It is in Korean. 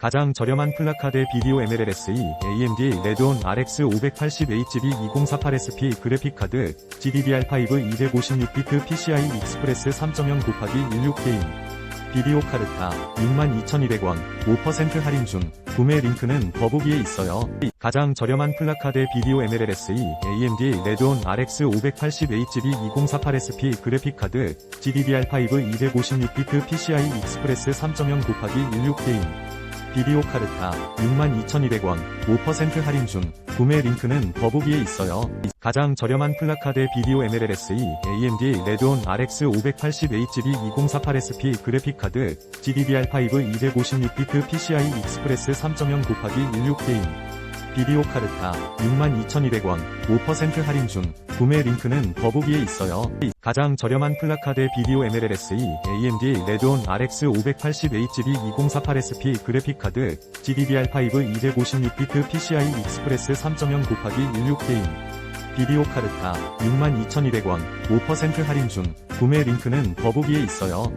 가장 저렴한 플라카드 비디오 MLLSE AMD 레드온 RX 580HB 2048SP 그래픽카드 GDDR5 256비트 PCI 익스프레스 3.0 곱하기 16게임 비디오 카르타 62,200원 5% 할인 중 구매 링크는 더보기에 있어요. 가장 저렴한 플라카드 비디오 MLLSE AMD 레드온 RX 580HB 2048SP 그래픽카드 GDDR5 256비트 PCI 익스프레스 3.0 곱하기 16 게임 비디오 카르타 62,200원 5% 할인 중 구매 링크는 더보기에 있어요. 가장 저렴한 플라카드 비디오 MLLSE AMD 레드온 RX 580HB 2048SP 그래픽카드 GDDR5 256비트 PCI 익스프레스 3.0 곱하기 16 게임 비디오 카르타 62,200원 5% 할인 중 구매 링크는 더보기에 있어요. 가장 저렴한 플라카드 비디오 MLLSE AMD 레드온 RX 580HB 2048SP 그래픽카드 GDDR5 256비트 PCI 익스프레스 3.0 곱하기 16 게임 비디오 카르타 62,200원 5% 할인 중 구매 링크는 더보기에 있어요.